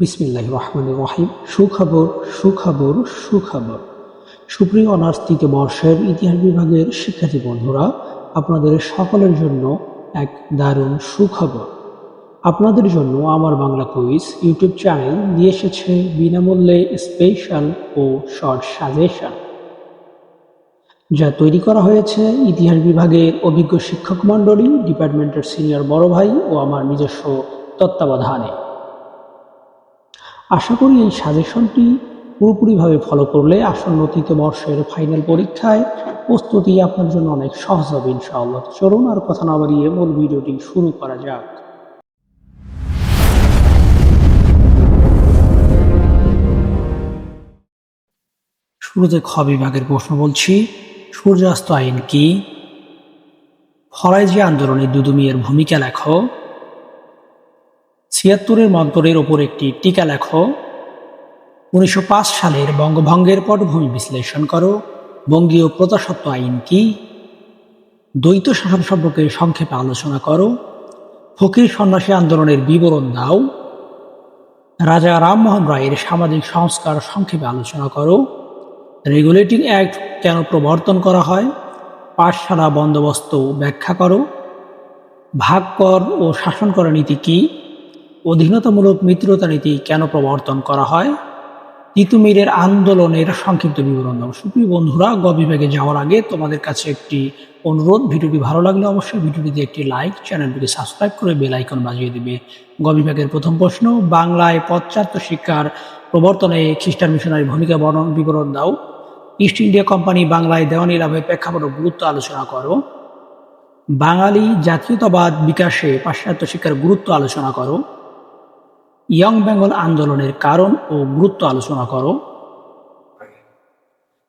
বিসমিল্লাহ রহমান রহিম। সুখবর সুখবর সুখবর। সুপ্রিয় অনার্স তৃতীয় বর্ষের ইতিহাস বিভাগের শিক্ষার্থী বন্ধুরা, আপনাদের সকলের জন্য এক দারুণ সুখবর। আপনাদের জন্য আমার বাংলা কুইজ ইউটিউব চ্যানেল নিয়ে এসেছে বিনামূল্যে স্পেশাল ও শর্ট সাজেশন। যা তৈরি করা হয়েছে ইতিহাস বিভাগের অভিজ্ঞ শিক্ষক মণ্ডলী, ডিপার্টমেন্টের সিনিয়র বড় ভাই ও আমার নিজস্ব তত্ত্বাবধানে। আশা করি এই সাজেশনটি পুরোপুরিভাবে ফলো করলে আসন্ন তৃতীয় বর্ষের ফাইনাল পরীক্ষায় প্রস্তুতি আপনার জন্য অনেক সহজ হবে ইনশাআল্লাহ। চলুন আর কথা না বাড়িয়ে মূল ভিডিওটি শুরু করা যাক। শুরুতে খ বিভাগের প্রশ্ন বলছি, সূর্যাস্ত আইন কি? ফরাইজি আন্দোলনে দুদুমিয়ার ভূমিকা লেখো। ছিয়াত্তরের মন্তরের ওপর একটি টিকা লেখো। উনিশশো পাঁচ সালের বঙ্গভঙ্গের পটভূমি বিশ্লেষণ করো। বঙ্গীয় প্রজাসত্ব আইন কি? দ্বৈত শাসন সম্পর্কে সংক্ষেপে আলোচনা করো। ফকির সন্ন্যাসী আন্দোলনের বিবরণ দাও। রাজা রামমোহন রায়ের সামাজিক সংস্কার সংক্ষেপে আলোচনা করো। রেগুলেটিং অ্যাক্ট কেন প্রবর্তন করা হয়? পাঠশালা বন্দোবস্ত ব্যাখ্যা করো। ভাগ কর ও শাসন করা নীতি কী? অধীনতামূলক মিত্রতা নীতি কেন প্রবর্তন করা হয়? তিতুমিরের আন্দোলনের সংক্ষিপ্ত বিবরণ দাও। সুপ্রিয় বন্ধুরা গ বিভাগে যাওয়ার আগে তোমাদের কাছে একটি অনুরোধ। ভিডিওটি ভালো লাগলে অবশ্যই ভিডিওটিতে একটি লাইক চ্যানেলটিকে সাবস্ক্রাইব করে বেল আইকন বাজিয়ে দিবে। গ বিভাগের প্রথম প্রশ্ন, বাংলায় পশ্চাত্য শিক্ষার প্রবর্তনে খ্রিস্টান মিশনারি ভূমিকা বর্ণন বিবরণ দাও। ইস্ট ইন্ডিয়া কোম্পানি বাংলায় দেওয়ানি লাভের প্রেক্ষাপট গুরুত্ব আলোচনা করো। বাঙালি জাতীয়তাবাদ বিকাশে পাশ্চাত্য শিক্ষার গুরুত্ব আলোচনা করো। ইয়ং বেঙ্গল আন্দোলনের কারণ ও গুরুত্ব আলোচনা করো।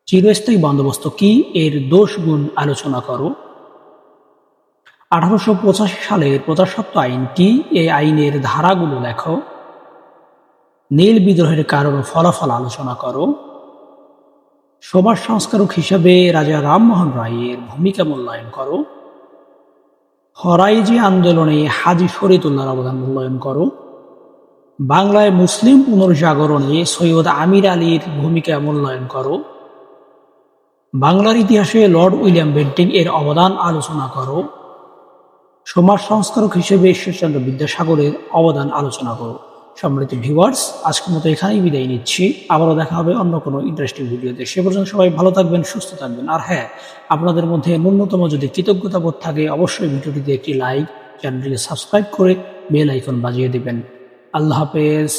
চিরস্থায়ী বন্দোবস্ত কি এর দোষ গুণ আলোচনা করো। আঠারোশো পঁচাশি সালের প্রজাসত্ব আইন কি? এই আইনের ধারাগুলো লেখো। নীল বিদ্রোহের কারণ ও ফলাফল আলোচনা করো। সমাজ সংস্কারক হিসেবে রাজা রামমোহন রায়ের ভূমিকা মূল্যায়ন করো। হরাইজি আন্দোলনে হাজি শরীদুল্লাহর অবদান মূল্যায়ন করো। বাংলায় মুসলিম পুনর্জাগরণে সৈয়দ আমির আলীর ভূমিকা মূল্যায়ন করো। বাংলার ইতিহাসে লর্ড উইলিয়াম বেন্টিং এর অবদান আলোচনা করো। সমাজ সংস্কারক হিসেবে ঈশ্বরচন্দ্র বিদ্যাসাগরের অবদান আলোচনা করো। সম্মানিত ভিউয়ার্স আজকের মতো এখানেই বিদায় নিচ্ছি। আবারও দেখা হবে অন্য কোনো ইন্টারেস্টিং ভিডিওতে। সে পর্যন্ত সবাই ভালো থাকবেন, সুস্থ থাকবেন। আর হ্যাঁ আপনাদের মধ্যে ন্যূনতম যদি কৃতজ্ঞতা বোধ থাকে, অবশ্যই ভিডিওটিতে একটি লাইক চ্যানেলটিকে সাবস্ক্রাইব করে বেল আইকন বাজিয়ে দিবেন। আল্লাহ হাফেজ।